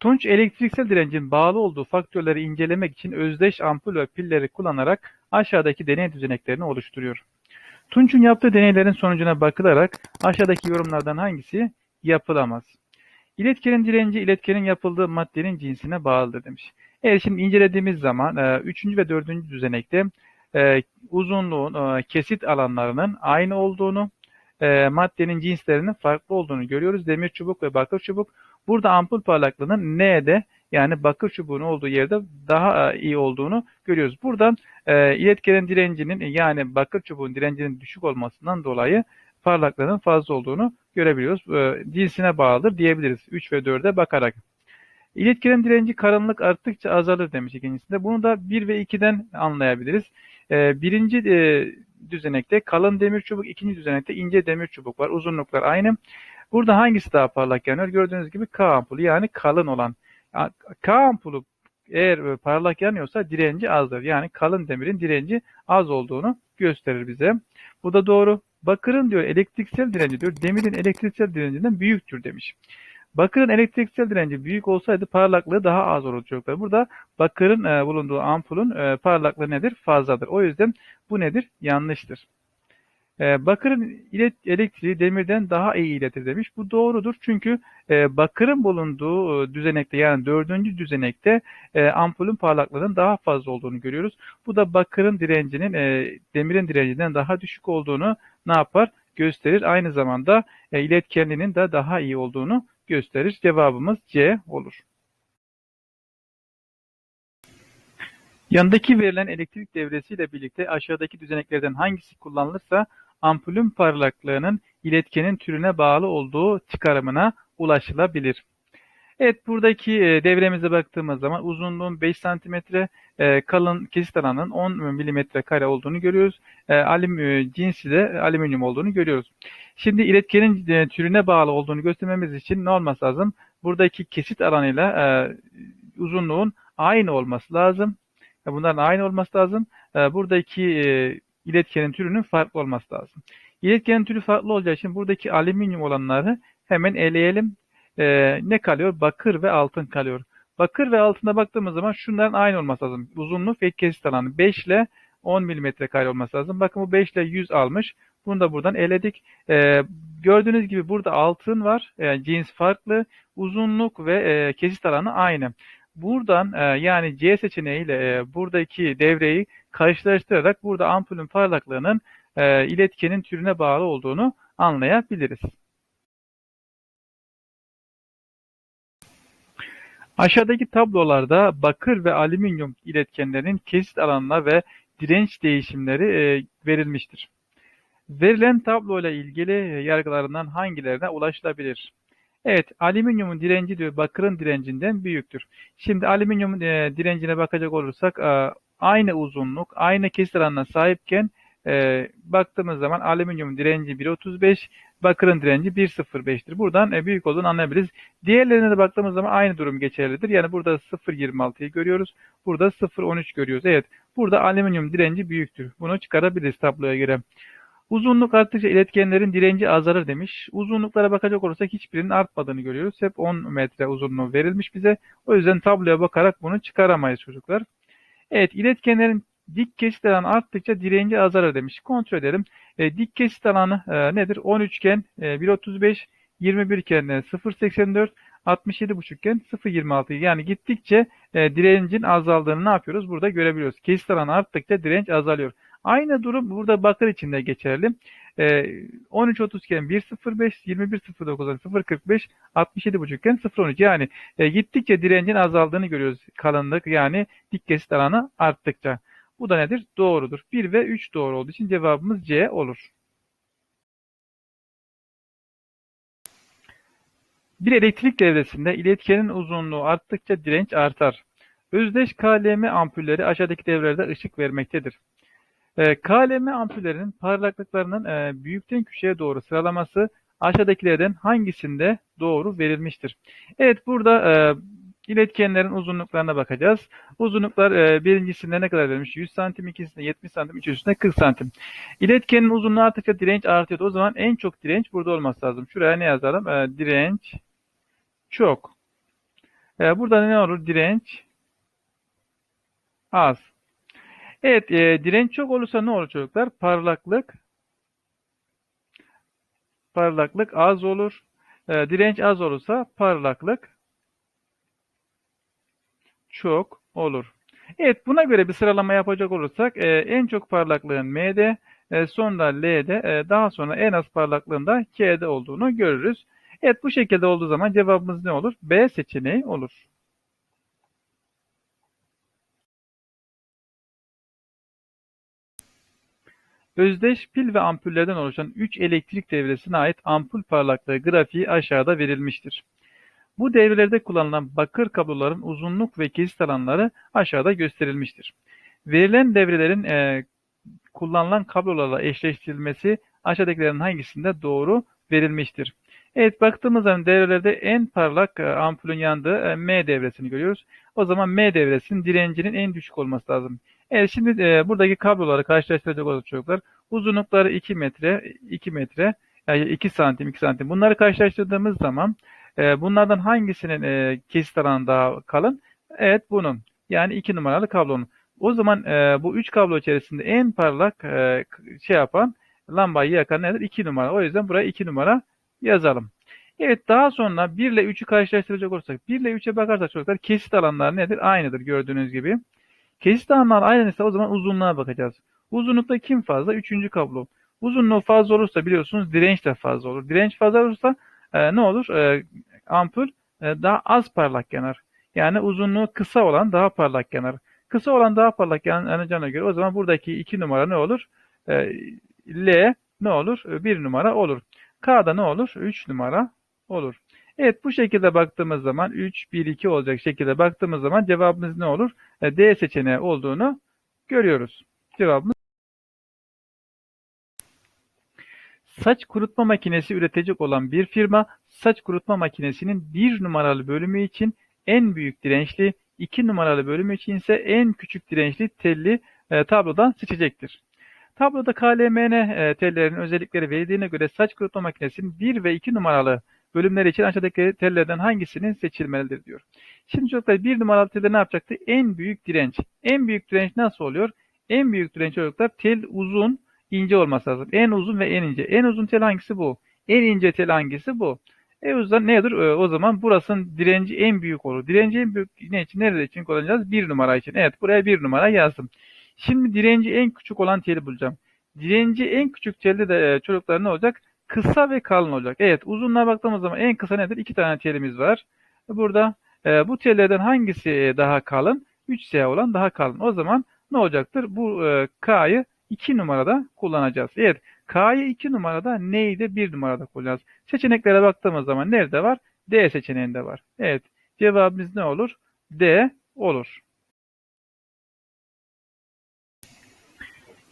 Tunç elektriksel direncin bağlı olduğu faktörleri incelemek için özdeş ampul ve pilleri kullanarak aşağıdaki deney düzeneklerini oluşturuyor. Tunç'un yaptığı deneylerin sonucuna bakılarak aşağıdaki yorumlardan hangisi yapılamaz? İletkenin direnci iletkenin yapıldığı maddenin cinsine bağlıdır demiş. Evet şimdi incelediğimiz zaman 3. ve 4. düzenekte e, uzunluğun e, kesit alanlarının aynı olduğunu, e, maddenin cinslerinin farklı olduğunu görüyoruz. Demir çubuk ve bakır çubuk. Burada ampul parlaklığının N'de yani bakır çubuğun olduğu yerde daha iyi olduğunu görüyoruz. Buradan e, iletkenin direncinin yani bakır çubuğun direncinin düşük olmasından dolayı parlaklığının fazla olduğunu görebiliyoruz. E, cinsine bağlıdır diyebiliriz 3 ve 4'e bakarak. İletkenin direnci karanlık arttıkça azalır demiş ikincisinde. Bunu da 1 ve 2'den anlayabiliriz. E, birinci e, düzenekte kalın demir çubuk, ikinci düzenekte ince demir çubuk var. Uzunluklar aynı. Burada hangisi daha parlak yanıyor? Gördüğünüz gibi K ampulü yani kalın olan. K ampulü eğer parlak yanıyorsa direnci azdır. Yani kalın demirin direnci az olduğunu gösterir bize. Bu da doğru. Bakırın diyor elektriksel direnci diyor demirin elektriksel direncinden büyüktür demiş. Bakırın elektriksel direnci büyük olsaydı parlaklığı daha az olur çocuklar. Burada bakırın e, bulunduğu ampulün e, parlaklığı nedir? Fazladır. O yüzden bu nedir? Yanlıştır. E, bakırın ilet, elektriği demirden daha iyi iletir demiş. Bu doğrudur çünkü e, bakırın bulunduğu e, düzenekte yani dördüncü düzenekte e, ampulün parlaklığının daha fazla olduğunu görüyoruz. Bu da bakırın direncinin demirin direncinden daha düşük olduğunu ne yapar? Gösterir. Aynı zamanda iletkenliğinin de daha iyi olduğunu gösterir. Cevabımız C olur. Yanındaki verilen elektrik devresiyle birlikte aşağıdaki düzeneklerden hangisi kullanılırsa ampulün parlaklığının iletkenin türüne bağlı olduğu çıkarımına ulaşılabilir. Evet buradaki e, devremize baktığımız zaman uzunluğun 5 cm, e, kalın kesit alanının 10 mm kare olduğunu görüyoruz. E, alüm, cinsi de alüminyum olduğunu görüyoruz. Şimdi iletkenin türüne bağlı olduğunu göstermemiz için ne olması lazım? Buradaki kesit alanıyla uzunluğun aynı olması lazım. Bunların aynı olması lazım. Buradaki iletkenin türünün farklı olması lazım. İletkenin türü farklı olacağı için buradaki alüminyum olanları hemen eleyelim. Ee, ne kalıyor? Bakır ve altın kalıyor. Bakır ve altına baktığımız zaman şunların aynı olması lazım. Uzunluk ve kesit alanı 5 ile 10 mm kare olması lazım. Bakın bu 5 ile 100 almış. Bunu da buradan eledik. Ee, gördüğünüz gibi burada altın var. Yani cins farklı. Uzunluk ve e, kesit alanı aynı. Buradan e, yani C seçeneğiyle e, buradaki devreyi karşılaştırarak burada ampulün parlaklığının e, iletkenin türüne bağlı olduğunu anlayabiliriz. Aşağıdaki tablolarda bakır ve alüminyum iletkenlerin kesit alanına ve direnç değişimleri e, verilmiştir. Verilen tablo ile ilgili yargılarından hangilerine ulaşılabilir? Evet, alüminyumun direnci diyor bakırın direncinden büyüktür. Şimdi alüminyumun e, direncine bakacak olursak e, aynı uzunluk, aynı kesit alanına sahipken e, baktığımız zaman alüminyumun direnci 1.35, bakırın direnci 1.05'tir. Buradan e, büyük olduğunu anlayabiliriz. Diğerlerine de baktığımız zaman aynı durum geçerlidir. Yani burada 0.26'yı görüyoruz. Burada 0.13 görüyoruz. Evet, burada alüminyum direnci büyüktür. Bunu çıkarabiliriz tabloya göre. Uzunluk arttıkça iletkenlerin direnci azalır demiş. Uzunluklara bakacak olursak hiçbirinin artmadığını görüyoruz. Hep 10 metre uzunluğu verilmiş bize. O yüzden tabloya bakarak bunu çıkaramayız çocuklar. Evet iletkenlerin dik kesit alanı arttıkça direnci azalır demiş. Kontrol edelim. E, dik kesit alanı e, nedir? 13 iken e, 1.35, 21 iken e, 0.84, 67.5 iken 0.26 yani gittikçe e, direncin azaldığını ne yapıyoruz? Burada görebiliyoruz. Kesit alanı arttıkça direnç azalıyor. Aynı durum burada bakır için de geçerli. E, 13.30 iken 1.05, 21.09'dan 0.45, 67.5 iken 0.13 yani e, gittikçe direncin azaldığını görüyoruz kalınlık yani dik kesit alanı arttıkça. Bu da nedir? Doğrudur. 1 ve 3 doğru olduğu için cevabımız C olur. Bir elektrik devresinde iletkenin uzunluğu arttıkça direnç artar. Özdeş KLM ampulleri aşağıdaki devrelerde ışık vermektedir. E, KLM ampullerinin parlaklıklarının e, büyükten küçüğe doğru sıralaması aşağıdakilerden hangisinde doğru verilmiştir? Evet burada e, iletkenlerin uzunluklarına bakacağız. Uzunluklar e, birincisinde ne kadar verilmiş? 100 santim, ikincisinde 70 santim, üçüncüsünde 40 santim. İletkenin uzunluğu arttıkça direnç artıyor. O zaman en çok direnç burada olması lazım. Şuraya ne yazalım? E, direnç çok. E, burada ne olur? Direnç az. Evet, e, direnç çok olursa ne olur çocuklar? Parlaklık parlaklık az olur. E, direnç az olursa parlaklık çok olur. Evet, buna göre bir sıralama yapacak olursak e, en çok parlaklığın M'de, e, sonra L'de, e, daha sonra en az parlaklığın da K'de olduğunu görürüz. Evet, bu şekilde olduğu zaman cevabımız ne olur? B seçeneği olur. Özdeş pil ve ampullerden oluşan 3 elektrik devresine ait ampul parlaklığı grafiği aşağıda verilmiştir. Bu devrelerde kullanılan bakır kabloların uzunluk ve kesit alanları aşağıda gösterilmiştir. Verilen devrelerin e, kullanılan kablolarla eşleştirilmesi aşağıdakilerin hangisinde doğru verilmiştir? Evet baktığımız zaman devrelerde en parlak e, ampulün yandığı e, M devresini görüyoruz. O zaman M devresinin direncinin en düşük olması lazım. Evet şimdi e, buradaki kabloları karşılaştıracak olursak çocuklar uzunlukları 2 metre, 2 metre, yani 2 santim, 2 santim. Bunları karşılaştırdığımız zaman e, bunlardan hangisinin e, kesit alanı daha kalın? Evet bunun. Yani 2 numaralı kablonun. O zaman e, bu 3 kablo içerisinde en parlak e, şey yapan lambayı yakan nedir? 2 numara. O yüzden buraya 2 numara yazalım. Evet daha sonra 1 ile 3'ü karşılaştıracak olursak 1 ile 3'e bakarsak çocuklar kesit alanları nedir? Aynıdır gördüğünüz gibi. Kesit alanlar aynıysa o zaman uzunluğa bakacağız. Uzunlukta kim fazla? Üçüncü kablo. Uzunluğu fazla olursa biliyorsunuz direnç de fazla olur. Direnç fazla olursa e, ne olur? E, ampul e, daha az parlak yanar. Yani uzunluğu kısa olan daha parlak yanar. Kısa olan daha parlak yanacağına göre o zaman buradaki 2 numara ne olur? E, L ne olur? 1 numara olur. K'da ne olur? 3 numara olur. Evet bu şekilde baktığımız zaman 3, 1, 2 olacak şekilde baktığımız zaman cevabımız ne olur? E, D seçeneği olduğunu görüyoruz. Cevabımız Saç kurutma makinesi üretecek olan bir firma, saç kurutma makinesinin bir numaralı bölümü için en büyük dirençli, iki numaralı bölümü için ise en küçük dirençli telli e, tablodan seçecektir. Tabloda KLMN e, tellerinin özellikleri verildiğine göre saç kurutma makinesinin 1 ve 2 numaralı bölümler için aşağıdaki tellerden hangisinin seçilmelidir diyor. Şimdi çocuklar bir numaralı telde ne yapacaktı? En büyük direnç. En büyük direnç nasıl oluyor? En büyük direnç çocuklar tel uzun, ince olması lazım. En uzun ve en ince. En uzun tel hangisi bu? En ince tel hangisi bu? E o zaman nedir? E, o zaman burasının direnci en büyük olur. Direnci en büyük ne için? Nerede için kullanacağız? Bir numara için. Evet buraya bir numara yazdım. Şimdi direnci en küçük olan teli bulacağım. Direnci en küçük telde de e, çocuklar ne olacak? Kısa ve kalın olacak. Evet uzunluğa baktığımız zaman en kısa nedir? İki tane telimiz var. Burada e, bu tellerden hangisi daha kalın? 3S olan daha kalın. O zaman ne olacaktır? Bu e, K'yı 2 numarada kullanacağız. Evet K'yı 2 numarada N'yi de 1 numarada kullanacağız. Seçeneklere baktığımız zaman nerede var? D seçeneğinde var. Evet cevabımız ne olur? D olur.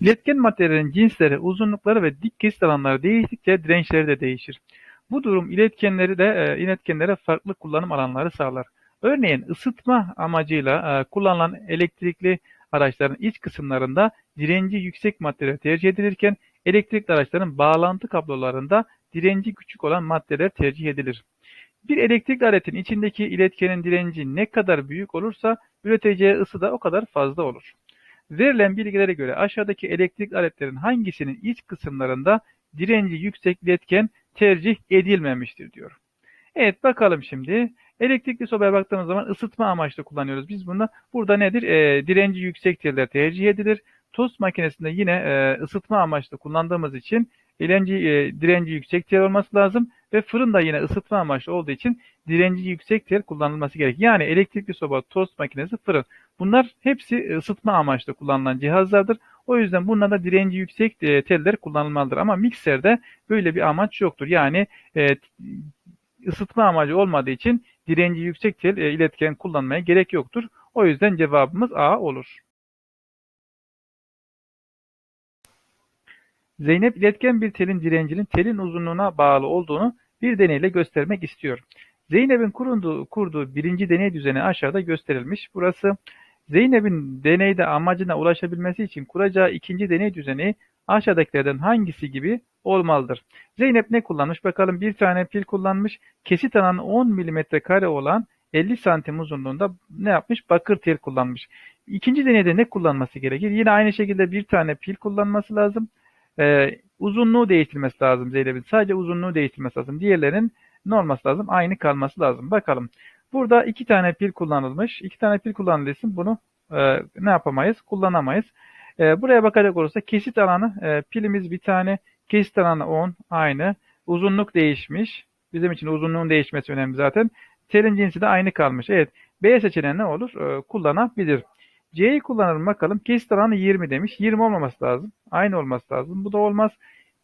İletken maddelerin cinsleri, uzunlukları ve dik kesit alanları değiştikçe dirençleri de değişir. Bu durum iletkenleri de e, iletkenlere farklı kullanım alanları sağlar. Örneğin ısıtma amacıyla e, kullanılan elektrikli araçların iç kısımlarında direnci yüksek maddeler tercih edilirken elektrikli araçların bağlantı kablolarında direnci küçük olan maddeler tercih edilir. Bir elektrikli aletin içindeki iletkenin direnci ne kadar büyük olursa üreteceği ısı da o kadar fazla olur. Verilen bilgilere göre aşağıdaki elektrik aletlerin hangisinin iç kısımlarında direnci yüksek iletken tercih edilmemiştir diyor. Evet bakalım şimdi. Elektrikli sobaya baktığımız zaman ısıtma amaçlı kullanıyoruz. Biz bunda burada nedir? E, direnci yüksek teller tercih edilir. Tost makinesinde yine e, ısıtma amaçlı kullandığımız için direnci, e, direnci yüksek tel olması lazım ve fırın da yine ısıtma amaçlı olduğu için direnci yüksek tel kullanılması gerek. Yani elektrikli soba, tost makinesi, fırın. Bunlar hepsi ısıtma amaçlı kullanılan cihazlardır. O yüzden bunlarda direnci yüksek e, teller kullanılmalıdır. Ama mikserde böyle bir amaç yoktur. Yani e, ısıtma amacı olmadığı için direnci yüksek tel e, iletken kullanmaya gerek yoktur. O yüzden cevabımız A olur. Zeynep iletken bir telin direncinin telin uzunluğuna bağlı olduğunu bir deneyle göstermek istiyor. Zeynep'in kurduğu, kurduğu birinci deney düzeni aşağıda gösterilmiş. Burası Zeynep'in deneyde amacına ulaşabilmesi için kuracağı ikinci deney düzeni aşağıdakilerden hangisi gibi olmalıdır? Zeynep ne kullanmış? Bakalım bir tane pil kullanmış. Kesit alanı 10 mm kare olan 50 santim uzunluğunda ne yapmış? Bakır tel kullanmış. İkinci deneyde ne kullanması gerekir? Yine aynı şekilde bir tane pil kullanması lazım. Ee, uzunluğu değiştirmesi lazım Zeynep'in. Sadece uzunluğu değiştirmesi lazım. Diğerlerinin ne olması lazım? Aynı kalması lazım. Bakalım. Burada iki tane pil kullanılmış. İki tane pil kullanıldığı için bunu e, ne yapamayız? Kullanamayız. E, buraya bakacak olursa kesit alanı e, pilimiz bir tane. Kesit alanı 10 aynı. Uzunluk değişmiş. Bizim için uzunluğun değişmesi önemli zaten. Telin cinsi de aynı kalmış. Evet. B seçeneği ne olur? E, kullanabilir. C'yi kullanalım bakalım. Kesit alanı 20 demiş. 20 olmaması lazım. Aynı olması lazım. Bu da olmaz.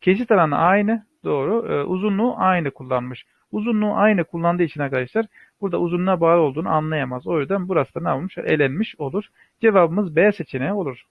Kesit alanı aynı. Doğru. E, uzunluğu aynı kullanmış. Uzunluğu aynı kullandığı için arkadaşlar burada uzunluğa bağlı olduğunu anlayamaz. O yüzden burası da ne olmuş? Elenmiş olur. Cevabımız B seçeneği olur.